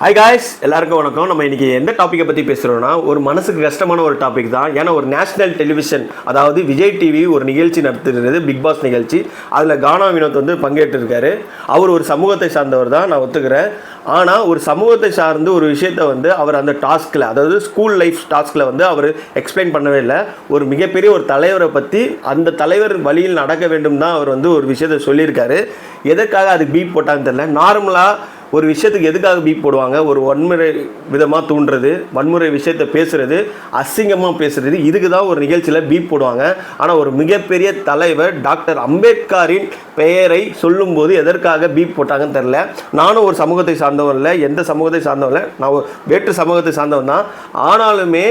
Hi guys எல்லாருக்கும் வணக்கம். நம்ம இன்றைக்கி எந்த டாப்பிக்கை பற்றி பேசுகிறோம்னா ஒரு மனசுக்கு கஷ்டமான ஒரு டாபிக் தான். ஏன்னா ஒரு நேஷனல் டெலிவிஷன் அதாவது விஜய் டிவி ஒரு நிகழ்ச்சி நடத்துகிறது பிக் பாஸ் நிகழ்ச்சி. அதில் கானா வினோத் வந்து பங்கேற்றிருக்காரு. அவர் ஒரு சமூகத்தை சார்ந்தவர் தான் நான் ஒத்துக்கிறேன். ஆனால் ஒரு சமூகத்தை சார்ந்து ஒரு விஷயத்தை வந்து அவர் அந்த டாஸ்கில் அதாவது ஸ்கூல் லைஃப் டாஸ்கில் வந்து அவர் எக்ஸ்பிளைன் பண்ணவே இல்லை. ஒரு மிகப்பெரிய ஒரு தலைவரை பற்றி அந்த தலைவர் வழியில் நடக்க வேண்டும் தான் அவர் வந்து ஒரு விஷயத்தை சொல்லியிருக்காரு. எதற்காக அது பீப் போட்டான்னு தெரியல. நார்மலாக ஒரு விஷயத்துக்கு எதுக்காக பீப் போடுவாங்க? ஒரு வன்முறை விதமாக தூண்டுறது வன்முறை விஷயத்தை பேசுறது அசிங்கமாக பேசுறது. இதுக்கு தான் ஒரு நிகழ்ச்சியில் பீப் போடுவாங்க. ஆனால் ஒரு மிகப்பெரிய தலைவர் டாக்டர் அம்பேத்கரின் பெயரை சொல்லும்போது எதற்காக பீப் போட்டாங்கன்னு தெரில நானும் ஒரு சமூகத்தை சார்ந்தவன் இல்லை. எந்த சமூகத்தை சார்ந்தவன் இல்லை. நான் வேற்று சமூகத்தை சார்ந்தவன் தான். ஆனாலுமே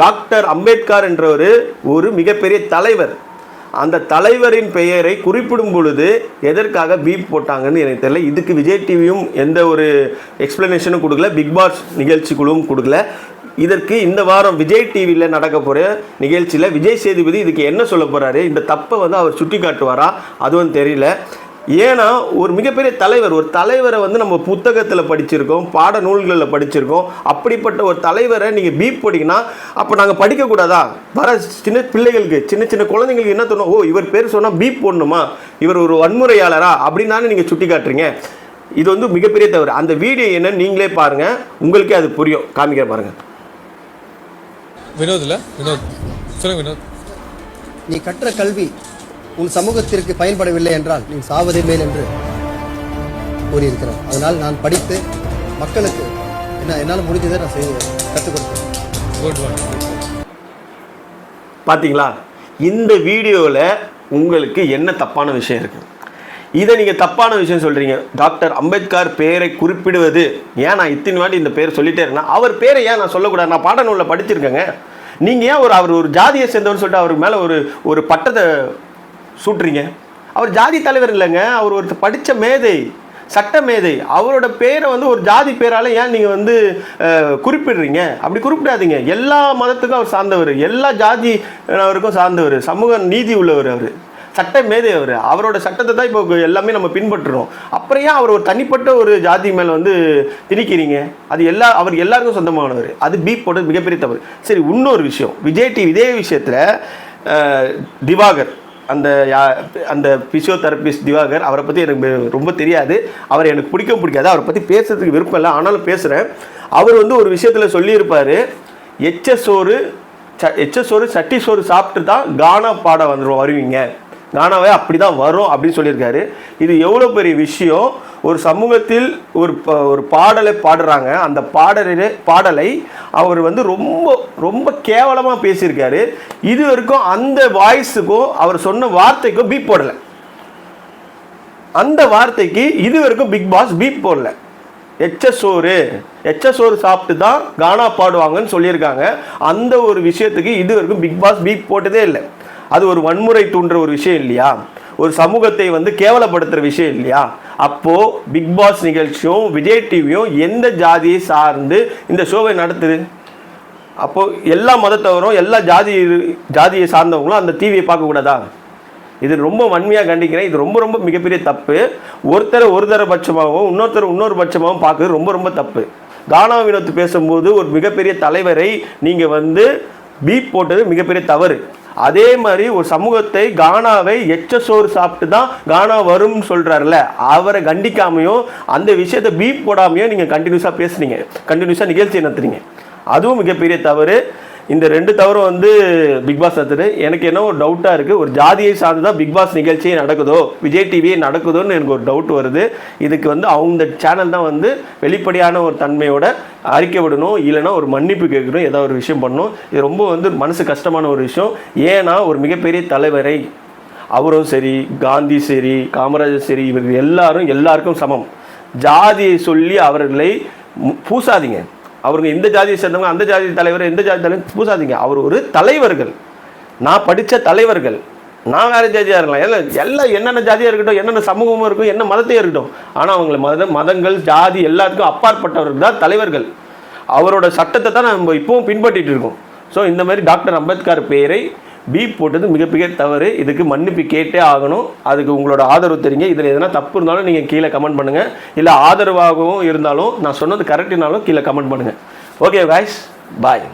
டாக்டர் அம்பேத்கர் என்றவர் ஒரு மிகப்பெரிய தலைவர். அந்த தலைவரின் பெயரை குறிப்பிடும் பொழுது எதற்காக பீப் போட்டாங்கன்னு எனக்கு தெரியல. இதுக்கு விஜய் டிவியும் எந்த ஒரு எக்ஸ்பிளனேஷனும் கொடுக்கல. பிக் பாஸ் நிகழ்ச்சி குழுவும் கொடுக்கல. இதற்கு இந்த வாரம் விஜய் டிவியில் நடக்க போகிற நிகழ்ச்சியில் விஜய் சேதுபதி இதுக்கு என்ன சொல்ல போகிறாரு இந்த தப்பை வந்து அவர் சுட்டி காட்டுவாரா அதுவும் தெரியல. ஏன்னா ஒரு மிகப்பெரிய தலைவர் ஒரு தலைவரை வந்து நம்ம புத்தகத்தில் படிச்சிருக்கோம் பாட நூல்களில் படிச்சிருக்கோம். அப்படிப்பட்ட ஒரு தலைவரை நீங்கள் பீப் போட்டிங்கன்னா அப்போ நாங்கள் படிக்கக்கூடாதா? வர சின்ன பிள்ளைகளுக்கு சின்ன சின்ன குழந்தைங்களுக்கு என்ன தோணும்? ஓ இவர் பேர் சொன்னால் பீப் போடணுமா? இவர் ஒரு வன்முறையாளரா? அப்படின்னு நீங்கள் சுட்டி காட்டுறீங்க இது வந்து மிகப்பெரிய தவறு. அந்த வீடியோ என்ன நீங்களே பாருங்கள் உங்களுக்கே அது புரியும். காமிக்கிற பாருங்கள் வினோத் இல்ல வினோத். சொல்லுங்க வினோத். நீ கற்ற கல்வி உன் சமூகத்திற்கு பயன்படவில்லை என்றால் நீ சாவதே மேல் என்று கூறியிருக்கிறார். அதனால் நான் படித்து மக்களுக்கு என்ன என்னால் முடிஞ்சதை நான் செய்து கற்றுக் கொடுத்தேன். பார்த்தீங்களா இந்த வீடியோவில் உங்களுக்கு என்ன தப்பான விஷயம் இருக்குது இதை நீங்கள் தப்பான விஷயம் சொல்கிறீங்க டாக்டர் அம்பேத்கர் பெயரை குறிப்பிடுவது. ஏன் நான் இத்தனை வாட்டி இந்த பேர் சொல்லிட்டே இருக்கேன்னா அவர் பேரை ஏன் நான் சொல்லக்கூடாது? நான் பாடநூலில் படிச்சிருக்கேங்க. நீங்கள் ஏன் ஒரு அவர் ஒரு ஜாதியை சேர்ந்தவர்னு சொல்லிட்டு அவருக்கு மேலே ஒரு ஒரு பட்டத்தை சூட்டுறீங்க. அவர் ஜாதி தலைவர் இல்லைங்க. அவர் ஒரு படித்த மேதை சட்ட மேதை. அவரோட பேரை வந்து ஒரு ஜாதி பேரால் ஏன் நீங்கள் வந்து குறிப்பிடுறீங்க? அப்படி குறிப்பிடாதீங்க. எல்லா மதத்துக்கும் அவர் சார்ந்தவர். எல்லா ஜாதி அவருக்கும் சார்ந்தவர். சமூக நீதி உள்ளவர் அவர். சட்ட மேதை அவர். அவரோட சட்டத்தை தான் இப்போ எல்லாமே நம்ம பின்பற்றுறோம். அப்புறம் ஏன் அவர் ஒரு தனிப்பட்ட ஒரு ஜாதி மேலே வந்து திணிக்கிறீங்க? அது எல்லா அவர் எல்லாருக்கும் சொந்தமானவர். அது பீப் போட்டது மிகப்பெரிய தவறு. சரி இன்னொரு விஷயம். விஜய் டிவி இதே விஷயத்தில் திவாகர். அந்த யா- அந்த பிசியோதெரபிஸ்ட் திவாகர் அவரை பற்றி எனக்கு ரொம்ப தெரியாது. அவரை எனக்கு பிடிக்க பிடிக்காது. அவரை பற்றி பேசுறதுக்கு விருப்பம் இல்லை. ஆனாலும் பேசுகிறேன் அவர் வந்து ஒரு விஷயத்தில் சொல்லியிருப்பார் எச்ச சோறு ச எச்ச சோறு சட்டி சோறு சாப்பிட்டு தான் கானா பாட வந்துடும் வருவீங்க. கானாவே அப்படி தான் வரும். அப்படின்னு சொல்லியிருக்காரு. இது எவ்வளோ பெரிய விஷயம்? ஒரு சமூகத்தில் ஒரு ப- ஒரு பாடலை பாடுறாங்க. அந்த பாடலே பாடலை அவர் வந்து ரொம்ப ரொம்ப கேவலமாக பேசியிருக்காரு. இது வரைக்கும் அந்த வாய்ஸுக்கும் அவர் சொன்ன வார்த்தைக்கும் பீப் போடலை. அந்த வார்த்தைக்கு இது வரைக்கும் பிக் பாஸ் பீப் போடல. எச்ச சோறு எச்ச சோறு சாப்பிட்டு தான் கானா பாடுவாங்கன்னு சொல்லியிருக்காங்க. அந்த ஒரு விஷயத்துக்கு இது வரைக்கும் பிக் பாஸ் பீப் போட்டதே இல்லை. அது ஒரு வன்முறை தூண்டுற ஒரு விஷயம் இல்லையா? ஒரு சமூகத்தை வந்து கேவலப்படுத்துகிற விஷயம் இல்லையா? அப்போது பிக் பாஸ் நிகழ்ச்சியும் விஜய் டிவியும் எந்த ஜாதியை சார்ந்து இந்த ஷோவை நடத்துது? அப்போ எல்லா மதத்தவரும் எல்லா ஜாதி ஜாதியை சார்ந்தவங்களும் அந்த டிவியை பார்க்கக்கூடாதா? இது ரொம்ப வன்மையாக கண்டிக்கிறேன். இது ரொம்ப ரொம்ப மிகப்பெரிய தப்பு. ஒருத்தரை ஒரு தர பட்சமாகவும் இன்னொருத்தர் இன்னொரு பட்சமாகவும் பார்க்குறது ரொம்ப ரொம்ப தப்பு. கானா வினோத்து பேசும்போது ஒரு மிகப்பெரிய தலைவரை நீங்கள் வந்து பீப் போட்டது மிகப்பெரிய தவறு. அதே மாதிரி ஒரு சமூகத்தை கானாவை எச்ச சோறு சாப்பிட்டு தான் கானா வரும்னு சொல்கிறாருல அவரை கண்டிக்காமையும் அந்த விஷயத்தை பீப் போடாமையும் நீங்கள் கண்டினியூஸாக பேசுனீங்க. கண்டினியூஸாக நிகழ்ச்சி நடத்துறீங்க அதுவும் மிகப்பெரிய தவறு. இந்த ரெண்டு தவறும் வந்து பிக் பாஸ் நடத்துது எனக்கு என்ன ஒரு டவுட்டாக இருக்குது ஒரு ஜாதியை சார்ந்து தான் பிக் பாஸ் நிகழ்ச்சியே நடக்குதோ? விஜய் டிவியே நடக்குதோன்னு எனக்கு ஒரு டவுட் வருது. இதுக்கு வந்து அவங்க சேனல் தான் வந்து வெளிப்படையான ஒரு தன்மையோட அறிக்கை விடணும் இல்லைன்னா ஒரு மன்னிப்பு கேட்கணும் ஏதாவது ஒரு விஷயம் பண்ணணும். இது ரொம்ப வந்து மனசு கஷ்டமான ஒரு விஷயம். ஏன்னா ஒரு மிகப்பெரிய தலைவரை அவரும் சரி காந்தி சரி காமராஜர் சரி இவர்கள் எல்லாரும் எல்லாருக்கும் சமம். ஜாதியை சொல்லி அவர்களை பூசாதீங்க. அவருங்க இந்த ஜாதியை சேர்ந்தவங்க அந்த ஜாதி தலைவர் இந்த ஜாதி தலைவர் பூசாதீங்க. அவர் ஒரு தலைவர்கள். நான் படித்த தலைவர்கள். நான் வேறு ஜாதியாக இருக்கலாம். எல்லாம் எல்லாம் என்னென்ன ஜாதியாக இருக்கட்டும் என்னென்ன சமூகமும் இருக்கும் என்ன மதத்தையும் இருக்கட்டும். ஆனால் அவங்கள மத மதங்கள் ஜாதி எல்லாத்துக்கும் அப்பாற்பட்டவர்கள் தான் தலைவர்கள். அவரோட சட்டத்தை தான் நம்ம இப்போவும் பின்பற்றிட்டு இருக்கோம். ஸோ இந்த மாதிரி டாக்டர் அம்பேத்கர் பெயரை பீப் போட்டது மிகப்பெரிய தவறு. இதுக்கு மன்னிப்பு கேட்டே ஆகணும். அதுக்கு உங்களோட ஆதரவு தெரியுங்க. இதில் எதனா தப்பு இருந்தாலும் நீங்கள் கீழே கமெண்ட் பண்ணுங்கள் இல்லை ஆதரவாகவும் இருந்தாலும் நான் சொன்னது கரெக்டினாலும் கீழே கமெண்ட் பண்ணுங்கள் ஓகே காய்ஸ் பாய்